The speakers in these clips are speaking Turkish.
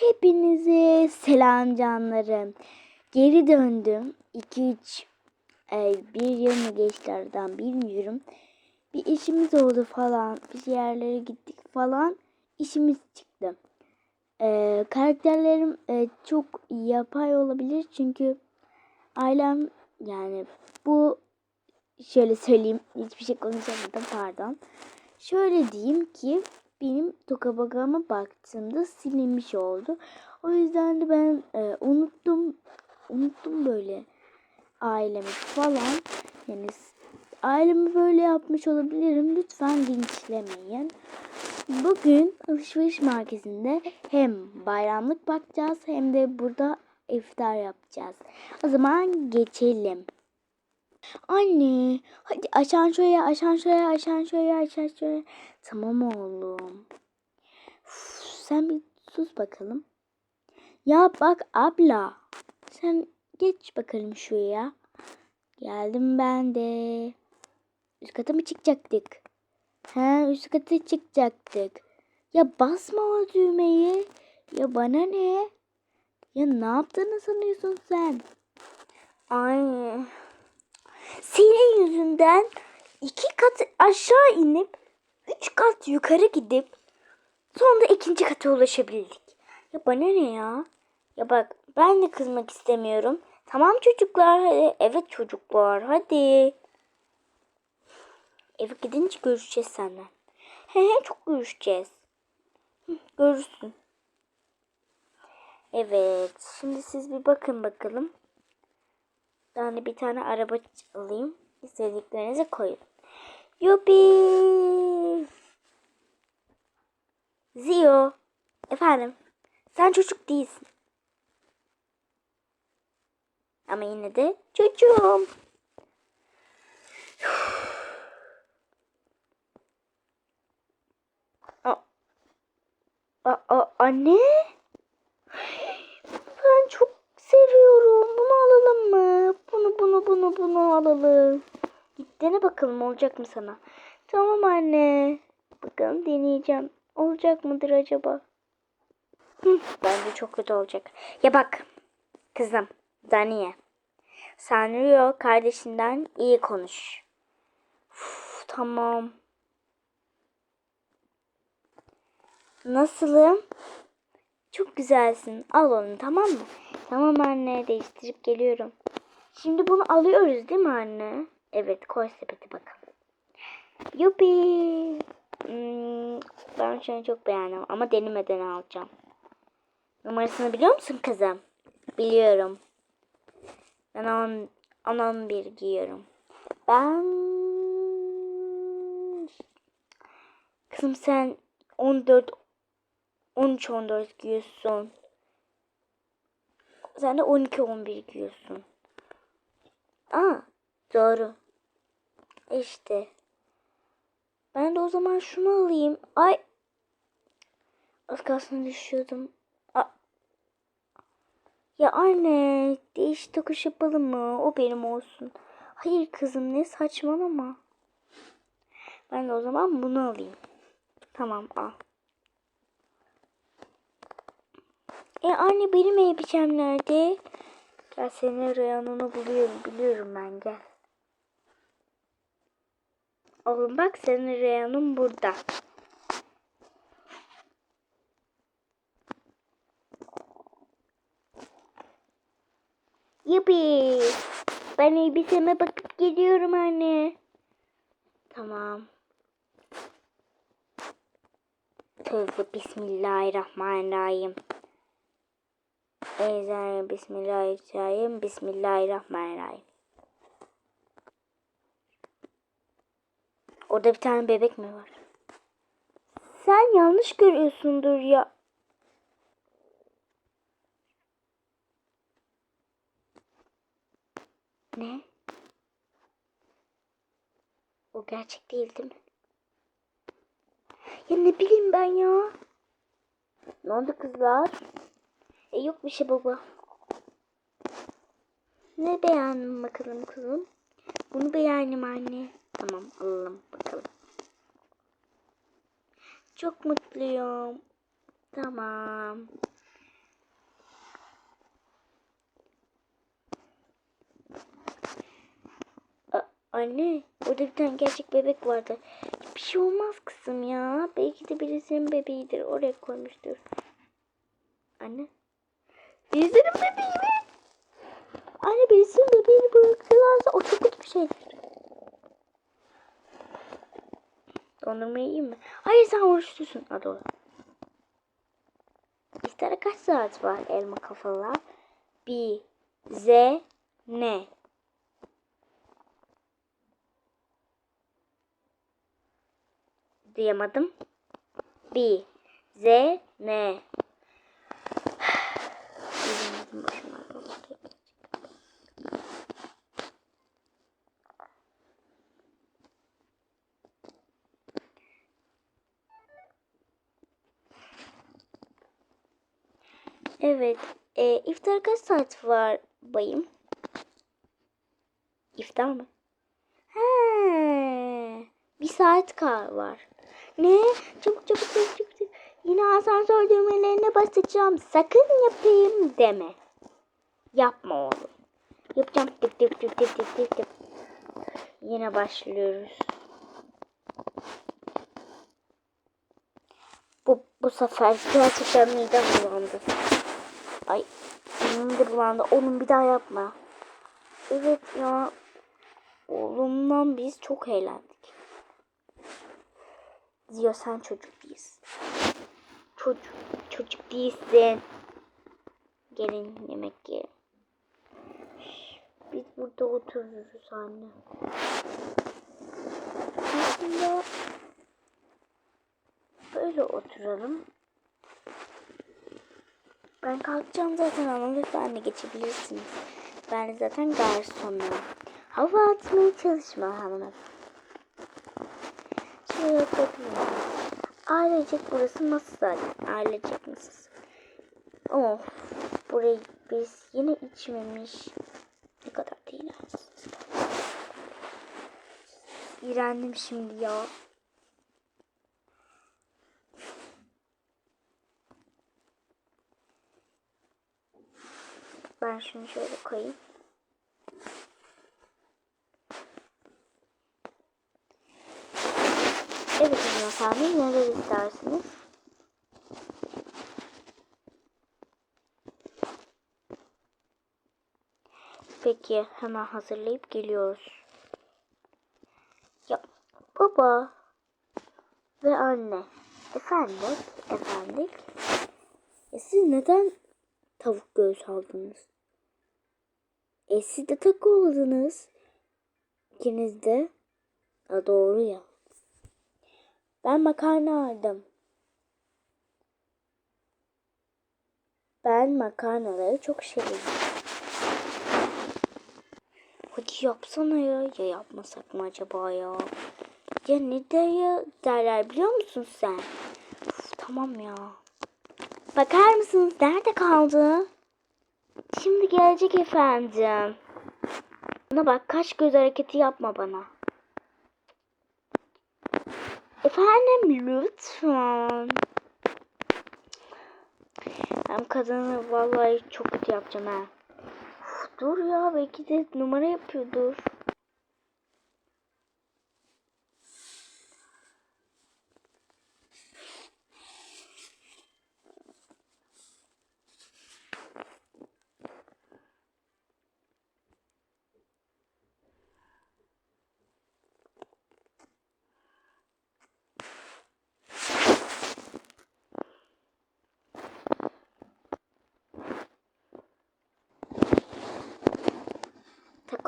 Hepinize selam canlarım. Geri döndüm. 2-3 e, bir yıl mı geçti aradan bilmiyorum. Bir işimiz oldu falan. Bir yerlere gittik falan. İşimiz çıktı. E, karakterlerim e, çok yapay olabilir çünkü ailem yani bu şöyle söyleyeyim hiçbir şey konuşamadım pardon. Şöyle diyeyim ki benim tokabagama baktığımda silinmiş oldu. O yüzden de ben e, unuttum unuttum böyle ailemi falan. Yani ailemi böyle yapmış olabilirim. Lütfen linçlemeyin. Bugün alışveriş merkezinde hem bayramlık bakacağız hem de burada iftar yapacağız. O zaman geçelim. Anne, hadi aşağı şöyle, aşağı şöyle. Tamam oğlum. Uf, sen bir sus bakalım. Ya bak abla, sen geç bakalım şuraya. Geldim ben de. Üst kata mı çıkacaktık? He, üst kata çıkacaktık. Ya basma o düğmeyi. Ya bana ne? Ya ne yaptığını sanıyorsun sen? Ay. Senin yüzünden iki kat aşağı inip üç kat yukarı gidip sonra ikinci kata ulaşabildik. Ya bana ne ya? Ya bak ben de kızmak istemiyorum. Tamam çocuklar hadi. Evet çocuklar hadi. Eve gidince görüşeceğiz senden. He he çok görüşeceğiz. Görürsün. Evet. Şimdi siz bir bakın bakalım. De bir tane araba alayım. İstediklerinizi koyun. Yupi! Zio. Efendim. Sen çocuk değilsin. Ama yine de çocuğum. A, a, a, anne? Ben çok seviyorum. Bunu alalım mı? Bunu bunu bunu bunu alalım. Git dene bakalım olacak mı sana? Tamam anne. Bakalım deneyeceğim. Olacak mıdır acaba? Hı, bence çok kötü olacak. Ya bak kızım Daniye. Sanrio kardeşinden iyi konuş. Uf, tamam. Nasılım? Çok güzelsin. Al onu tamam mı? Tamam anne değiştirip geliyorum. Şimdi bunu alıyoruz değil mi anne? Evet koy sepete bakalım. Yupi. Hmm, ben şunu çok beğendim ama denemeden alacağım. Numarasını biliyor musun kızım? Biliyorum. Ben 10, 11 giyiyorum. Ben... Kızım sen 14 13 14 giyiyorsun. Sen de 12 11 giyiyorsun. Aa, doğru. İşte. Ben de o zaman şunu alayım. Ay. Az kalsın düşüyordum. Aa. Ya anne, değiş tokuş yapalım mı? O benim olsun. Hayır kızım ne saçmalama. Ben de o zaman bunu alayım. Tamam al. E anne benim elbisem nerede? Gel senin reyonunu buluyorum. Biliyorum ben gel. Oğlum bak senin reyonun burada. Yupi. Ben elbiseme bakıp geliyorum anne. Tamam. Tövbe bismillahirrahmanirrahim. Eczanem bismillahirrahmanirrahim. Bismillahirrahmanirrahim. Orada bir tane bebek mi var? Sen yanlış görüyorsundur ya. Ne? O gerçek değil değil mi? Ya ne bileyim ben ya. Ne oldu kızlar? E, yok bir şey baba. Ne beğendin bakalım kızım? Bunu beğendim anne. Tamam alalım bakalım. Çok mutluyum. Tamam. Anne orada bir tane gerçek bebek vardı. Bir şey olmaz kızım ya. Belki de birisinin bebeğidir. Oraya koymuştur. Anne. Birisinin bebeği mi? Anne birisinin bebeğini bırakıyorlarsa o çok kötü bir şeydir. Dondurmayı yiyeyim mi? Hayır sen oruçlusun. Ha doğru. İftara kaç saat var elma kafalılar? Bir, Z, ne? Duyamadım. Bir, Z, ne? Evet. E, iftar kaç saat var bayım? İftar mı? He, bir saat kar var. Ne? Çabuk çabuk çabuk çabuk. çabuk. Yine asansör düğmelerine basacağım. Sakın yapayım deme. Yapma oğlum. Yapacağım. Tık tık tık tık tık tık tık. Yine başlıyoruz. Bu, bu sefer gerçekten midem bulandı. Ay de bulandı. Oğlum bir daha yapma. Evet ya. Oğlumla biz çok eğlendik. Ziya sen çocuk değilsin. Çocuk, çocuk değilsin. Gelin yemek yiyelim. Biz burada otururuz anne. Aslında böyle oturalım. Ben kalkacağım zaten ama lütfen de geçebilirsiniz. Ben zaten garsonum. Hava atmaya çalışma hanımefendi. Şöyle oturayım. Ailecek burası masa zaten. Ailecek masası. Of. Burayı biz yine içmemiş. Ne kadar değil İğrendim şimdi ya. Ben şunu şöyle koyayım. Evet hanımefendi neler istersiniz? Peki hemen hazırlayıp geliyoruz. Ya baba ve anne. Efendim, efendim. E siz neden tavuk göğüs aldınız? E siz de taco aldınız. İkiniz de. Ha, doğru ya. Ben makarna aldım. Ben makarnaları çok seviyorum. Hadi yapsana ya. Ya yapmasak mı acaba ya? Ya ne de ya derler biliyor musun sen? Uf, tamam ya. Bakar mısınız? Nerede kaldı? Şimdi gelecek efendim. Bana bak kaş göz hareketi yapma bana. Efendim lütfen. Ben kadını vallahi çok kötü yapacağım ha. Dur ya belki de numara yapıyordur.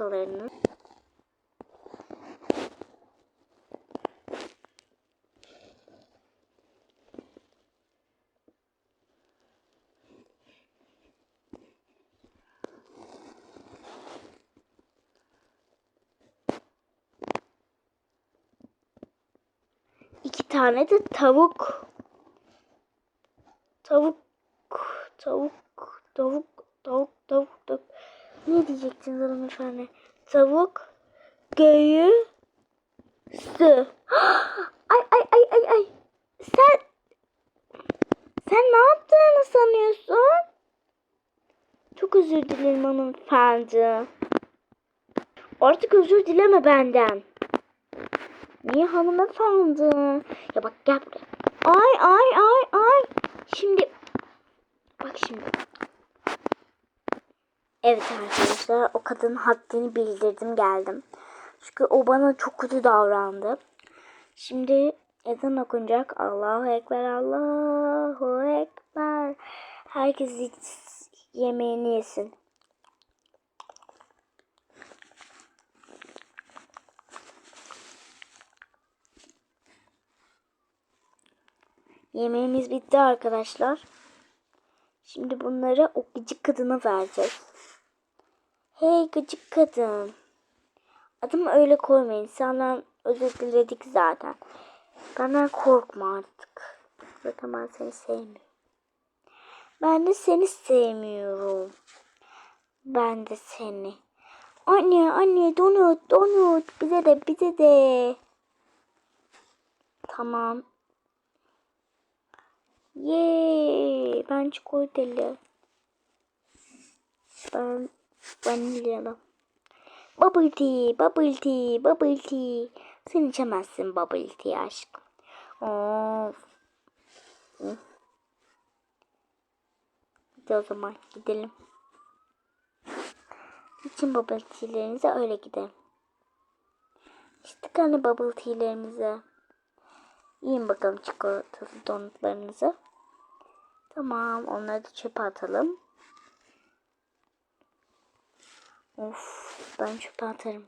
Takolarını. İki tane de tavuk. Tavuk, tavuk, tavuk, tavuk, tavuk, tavuk. Ne diyecektiniz hanımefendi? Tavuk, göğü, su. Ay ay ay ay ay. Sen, sen ne yaptığını sanıyorsun? Çok özür dilerim hanımefendi. Artık özür dileme benden. Niye hanımefendi? Ya bak gel buraya. Ay ay ay ay. Şimdi bak şimdi. Evet arkadaşlar o kadının haddini bildirdim geldim. Çünkü o bana çok kötü davrandı. Şimdi ezan okunacak. Allahu Ekber, Allahu Ekber. Herkes yemeğini yesin. Yemeğimiz bitti arkadaşlar. Şimdi bunları o gıcık kadına vereceğiz. Hey gıcık kadın. Adımı öyle koymayın. Senden özür diledik zaten. Benden korkma artık. Zaten ben seni sevmiyorum. Ben de seni sevmiyorum. Ben de seni. Anne anne donut donut bize de bize de. Tamam. Yay ben çikolatalı. Ben vanilyalı. Bubble tea, bubble tea, bubble tea. Sen içemezsin bubble tea aşkım. Of. Hadi o zaman gidelim. İçin bubble tea'lerinize öyle gidelim. İşte hani bubble tea'lerimize. Yiyin bakalım çikolatalı donutlarınızı. Tamam onları da çöpe atalım. Of ben çöpe atarım.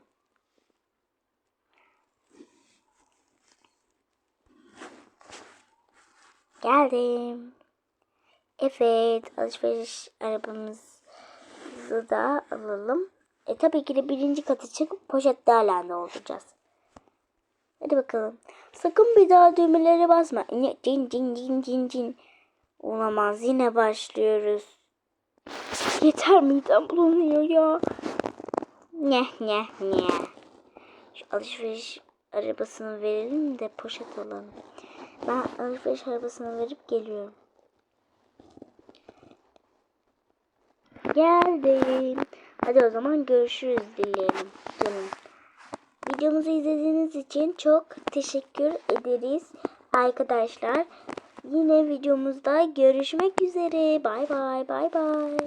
Geldim. Evet alışveriş arabamızı da alalım. E tabii ki de birinci katı çıkıp poşetlerle dolduracağız. Hadi bakalım. Sakın bir daha düğmelere basma. Cin cin cin cin cin. Olamaz yine başlıyoruz. Yeter midem bulanıyor ya. Ne ne ne. Şu alışveriş arabasını verelim de poşet alalım. Ben alışveriş arabasını verip geliyorum. Geldim. Hadi o zaman görüşürüz dileyelim canım. Videomuzu izlediğiniz için çok teşekkür ederiz arkadaşlar. Yine videomuzda görüşmek üzere. Bay bay bay bay.